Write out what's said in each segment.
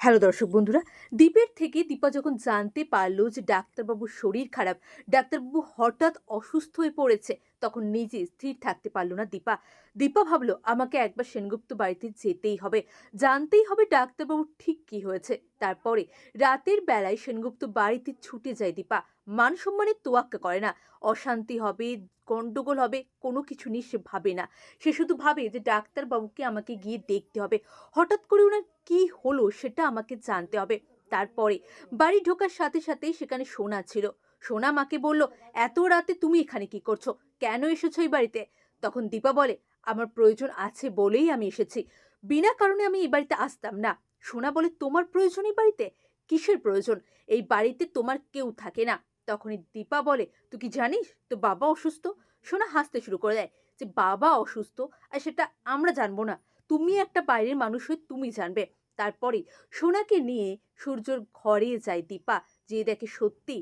Hello দর্শক বন্ধুরা দীপের থেকে দীপা যখন জানতে পারল যে ডাক্তারবাবুর শরীর খারাপ, ডাক্তারবাবু হঠাৎ অসুস্থ হয়ে পড়েছে, তখন নিজে স্থির থাকতে পারল না দীপা। দীপা ভাবলো, আমাকে একবার সেনগুপ্ত বাড়িতে যেতেই হবে। জানতেই হবে ডাক্তারবাবুর ঠিক কি হয়েছে। তারপরে রাতের বেলায় সেনগুপ্ত বাড়িতে ছুটে যায় দীপা। মান সম্মানের তোয়াক্কা করে না। অশান্তি হবে, গন্ডগোল হবে, কোনো কিছু নিয়ে সে ভাবে না। সে শুধু ভাবে যে ডাক্তারবাবুকে আমাকে গিয়ে দেখতে হবে। হঠাৎ করে ওনার কী হলো সেটা আমাকে জানতে হবে। তারপরে বাড়ি ঢোকার সাথে সাথেই সেখানে সোনা ছিল। সোনা মাকে বলল, এত রাতে তুমি এখানে কি করছ? কেন এসেছ এই বাড়িতে? তখন দীপা বলে, আমার প্রয়োজন আছে বলেই আমি এসেছি। বিনা কারণে আমি এই বাড়িতে আসতাম না। সোনা বলে, তোমার প্রয়োজন এই বাড়িতে? কিসের প্রয়োজন? এই বাড়িতে তোমার কেউ থাকে না। তখনই দীপা বলে, তুই কি জানিস? তো বাবা অসুস্থ? সোনা হাসতে শুরু করে দেয়, যে বাবা অসুস্থ? আর সেটা আমরা জানব না। তুমি একটা বাইরের মানুষ হয়ে তুমি জানবে। তারপরে সোনাকে নিয়ে সূর্যর ঘরে যায় দীপা, যে দেখে সত্যি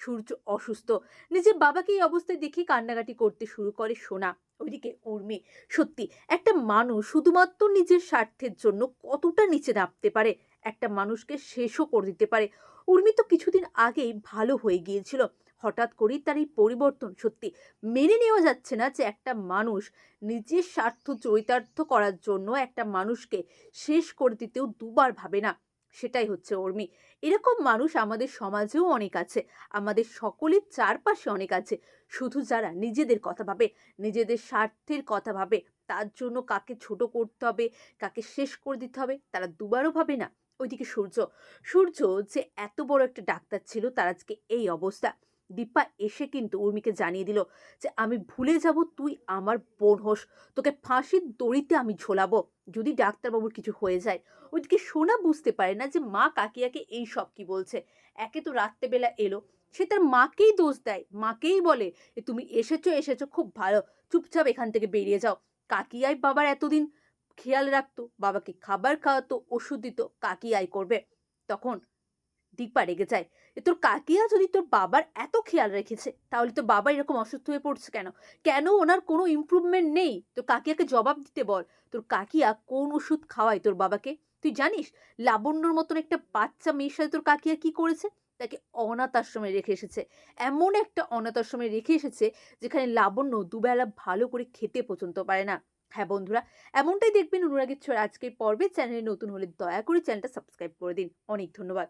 সূর্য অসুস্থ। নিজের বাবাকে এই অবস্থায় দেখে কান্নাকাটি করতে শুরু করে সোনা। ওইদিকে উর্মি, সত্যি একটা মানুষ শুধুমাত্র নিজের স্বার্থের জন্য কতটা নিচে নামতে পারে? একটা মানুষকে শেষও করে দিতে পারে। উর্মি তো কিছুদিন আগেই ভালো হয়ে গিয়েছিল। হঠাৎ করেই তার এই পরিবর্তন সত্যি মেনে নেওয়া যাচ্ছে না যে একটা মানুষ নিজের স্বার্থ চরিতার্থ করার জন্য একটা মানুষকে শেষ করে দিতেও দুবার ভাবে না। সেটাই হচ্ছে উর্মি। এরকম মানুষ আমাদের সমাজেও অনেক আছে। আমাদের সকলের চারপাশে অনেক আছে। শুধু যারা নিজেদের কথা ভাবে, নিজেদের স্বার্থের কথা ভাবে, তার জন্য কাকে ছোট করতে হবে, কাকে শেষ করে দিতে হবে, তারা দুবারও ভাবে না। ওইদিকে সূর্য। সূর্য যে এত বড় একটা ডাক্তার ছিল, তার আজকে এই অবস্থা। দীপা এসে কিন্তু উর্মিকে জানিয়ে দিল যে, আমি ভুলে যাব, তুই আমার বোন হোস। তোকে ফাঁসির দড়িতে আমি ঝোলাবো। যদি ডাক্তারবাবুর কিছু হয়ে যায়। ওইদিকে সোনা বুঝতে পারে না যে, মা কাকিয়াকে এই সব কি বলছে। একে তো রাত্রেবেলা এলো। সে তার মাকেই দোষ দেয়। মাকেই বলে তুমি এসেছ এসেছ, খুব ভালো। চুপচাপ এখান থেকে বেরিয়ে যাও। কাকিয়াই বাবার এতদিন খেয়াল রাখতো, বাবাকে খাবার খাওয়াতো, ওষুধ দিত কাকিয়াই করবে। তখন দীপা রেগে যায় যে তোর কাকিয়া যদি তোর বাবার এত খেয়াল রেখেছে, তাহলে তো বাবা এরকম অসুস্থ হয়ে পড়ছে কেন? কেন ওনার কোনো ইমপ্রুভমেন্ট নেই? তোর কাকিয়াকে জবাব দিতে বল। তোর কাকিয়া কোন ওষুধ খাওয়ায় তোর বাবাকে? তুই জানিস, লাবণ্যর মতন একটা বাচ্চা মেয়ের সাথে তোর কাকিয়া কি করেছে? তাকে অনাথ আশ্রমে রেখে এসেছে। এমন একটা অনাথ আশ্রমে রেখে এসেছে, যেখানে লাবণ্য দুবেলা ভালো করে খেতে পর্যন্ত পারে না। হ্যাঁ বন্ধুরা, এমনটাই দেখবেন অনুরাগের ছোঁয়ার আজকের পর্বে চ্যানেলে নতুন হলে দয়া করে চ্যানেলটা সাবস্ক্রাইব করে দিন। অনেক ধন্যবাদ।